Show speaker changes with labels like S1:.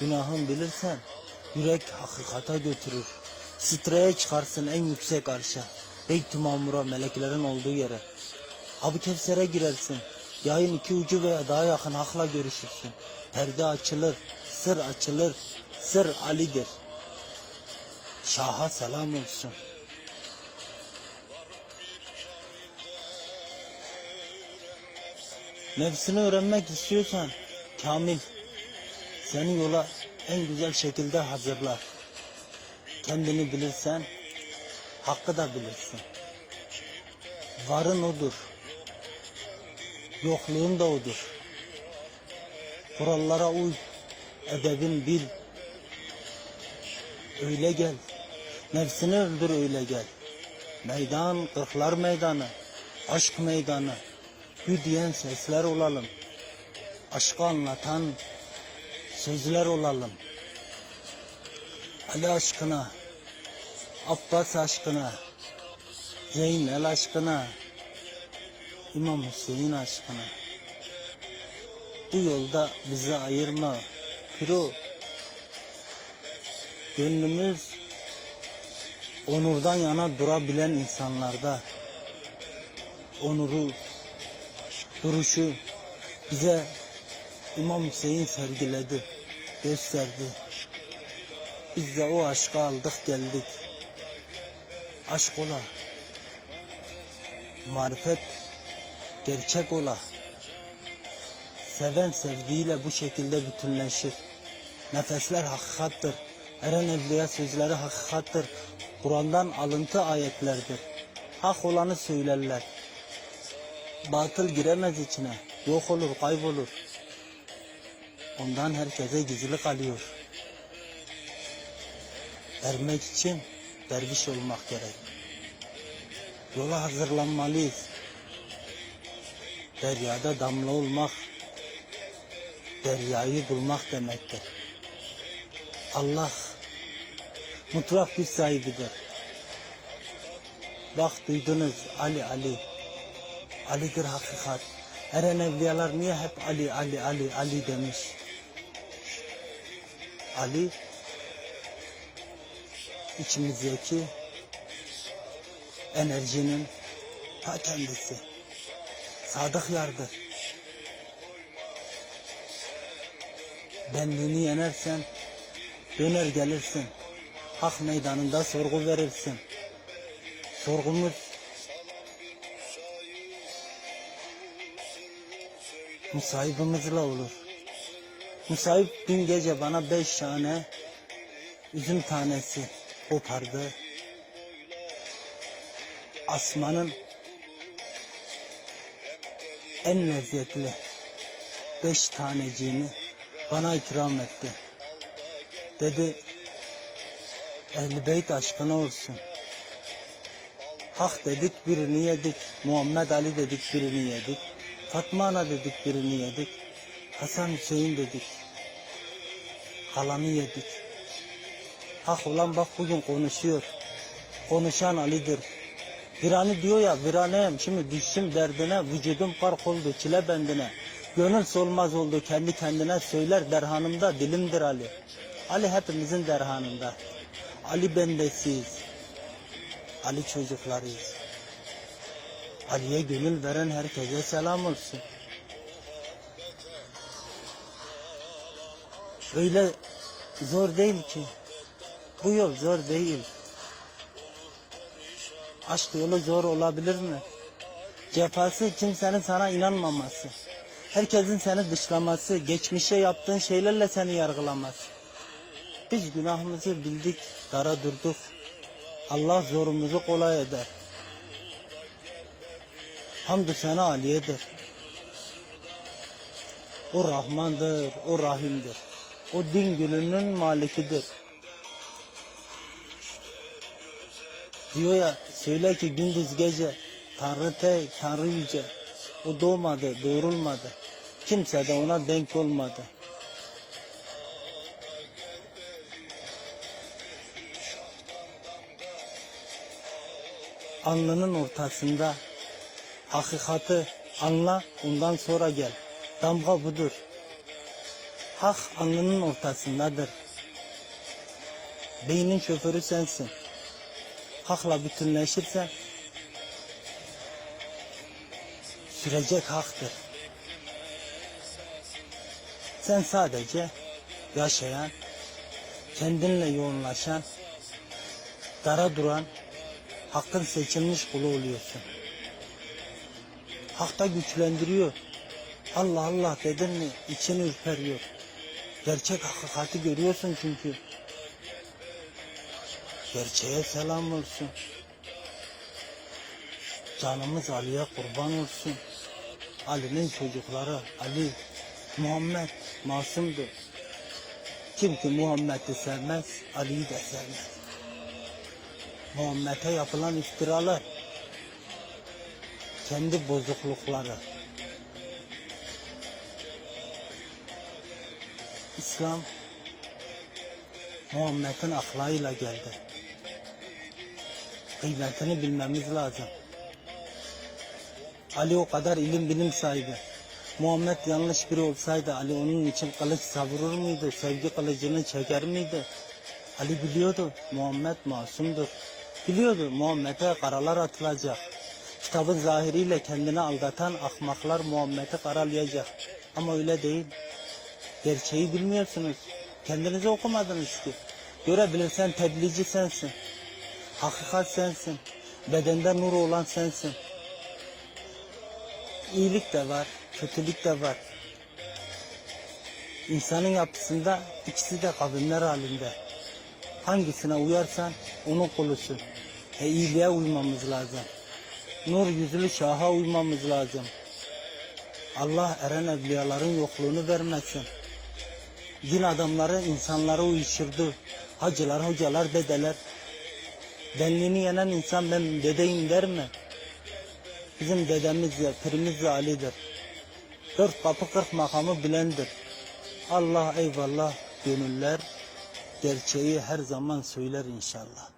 S1: Günahın bilirsen yürek hakikata götürür. Streye çıkarsın en yüksek arşa. Beyt-i Mamur'a meleklerin olduğu yere. Abi Kevser'e girersin. Yayın iki ucu veya daha yakın hakla görüşürsün. Perde açılır, sır açılır. Sır Ali'dir. Şaha selam olsun. Nefsini öğrenmek istiyorsan Kamil seni yola en güzel şekilde hazırlar. Kendini bilirsen hakkı da bilirsin. Varın odur. Yokluğun da odur. Kurallara uy. Edebin bil. Öyle gel. Nefsini öldür öyle gel. Meydan kırklar meydanı. Aşk meydanı. Hü diyen sesler olalım. Aşkı anlatan sözler olalım. Ali aşkına, Abbas aşkına, Zeynel aşkına, İmam Hüseyin aşkına. Bu yolda bizi ayırma. Piro, gönlümüz onurdan yana durabilen insanlarda. Onuru, duruşu bize İmam Hüseyin sergiledi, gösterdi. Biz de o aşkı aldık geldik. Aşk ola. Marifet gerçek ola. Seven sevdiğiyle bu şekilde bütünleşir. Nefesler hakikattır. Eren Evliya sözleri hakikattır. Kur'an'dan alıntı ayetlerdir. Hak olanı söylerler. Batıl giremez içine. Yok olur, kaybolur. Ondan herkese gizli kalıyor. Ermek için derviş olmak gerek. Yola hazırlanmalıyız. Deryada damla olmak, deryayı bulmak demektir. Allah mutlak güç sahibidir. Bak duydunuz Ali Ali. Ali'dir hakikat. Eren evliyalar niye hep Ali Ali Ali Ali demiş? Ali içimizdeki enerjinin ta kendisi. Sadık yardır. Benliğini yenersen döner gelirsin. Hak meydanında sorgu verirsin. Sorgumuz musahibimizle olur. Musahip dün gece bana beş tane üzüm tanesi kopardı. Asmanın en lezzetli beş taneciğini bana ikram etti. Dedi, Ehl-i Beyt aşkına olsun. Hak dedik birini yedik. Muhammed Ali dedik birini yedik. Fatma Ana dedik birini yedik. Hasan Hüseyin dedik. Kalanı yedik. Hak olan bak bugün konuşuyor. Konuşan Ali'dir. Virani diyor ya viraneyim şimdi düştüm derdine vücudum park oldu çile bendine. Gönül solmaz oldu kendi kendine söyler derhanımda dilimdir Ali. Ali hepimizin derhanında. Ali bendesiyiz. Ali çocuklarıyız. Ali'ye gönül veren herkese selam olsun. Öyle zor değil ki. Bu yol zor değil. Aşk yolu zor olabilir mi? Cefası kimsenin sana inanmaması. Herkesin seni dışlaması, geçmişe yaptığın şeylerle seni yargılaması. Biz günahımızı bildik, dara durduk. Allah zorumuzu kolay eder. Hamdü sana Aliye'dir. O Rahmandır, o Rahim'dir. O din gününün malikidir. Diyor ya söyle ki gündüz gece Tanrı tek, yüce. O doğmadı, doğrulmadı. Kimse de ona denk olmadı. Alnının ortasında hakikati anla ondan sonra gel. Damga budur. Hak alnının ortasındadır. Beynin şoförü sensin. Hakla bütünleşirsen sürecek haktır. Sen sadece yaşayan, kendinle yoğunlaşan, dara duran, hakkın seçilmiş kulu oluyorsun. Hakta güçlendiriyor. Allah Allah dedin mi için ürperiyor. Gerçek hakikati görüyorsun çünkü. Gerçeğe selam olsun. Canımız Ali'ye kurban olsun. Ali'nin çocukları Ali, Muhammed masumdur. Kim ki Muhammed'i sevmez, Ali'yi de sevmez. Muhammed'e yapılan iftiralar, kendi bozuklukları. İslam Muhammed'in ahlakıyla geldi. Kıymetini bilmemiz lazım. Ali o kadar ilim bilim sahibi. Muhammed yanlış biri olsaydı Ali onun için kılıç savurur muydu? Sevgi kılıcını çeker miydi? Ali biliyordu Muhammed masumdur. Biliyordu Muhammed'e karalar atılacak. Kitabın zahiriyle kendini aldatan ahmaklar Muhammed'i karalayacak. Ama öyle değil. Gerçeği bilmiyorsunuz. Kendinizi okumadınız ki. Görebilirsen tebliğci sensin. Hakikat sensin. Bedende nur olan sensin. İyilik de var, kötülük de var. İnsanın yapısında ikisi de kavimler halinde. Hangisine uyarsan onun kulusun. E iyiliğe uymamız lazım. Nur yüzlü şaha uymamız lazım. Allah eren evliyaların yokluğunu vermesin. Din adamları insanları uyuşturdu. Hacılar, hocalar, dedeler. Benliğini yenen insan ben dedeyim der mi? Bizim dedemiz ya, pirimiz de Ali'dir. Dört kapı kırk makamı bilendir. Allah eyvallah gönüller gerçeği her zaman söyler inşallah.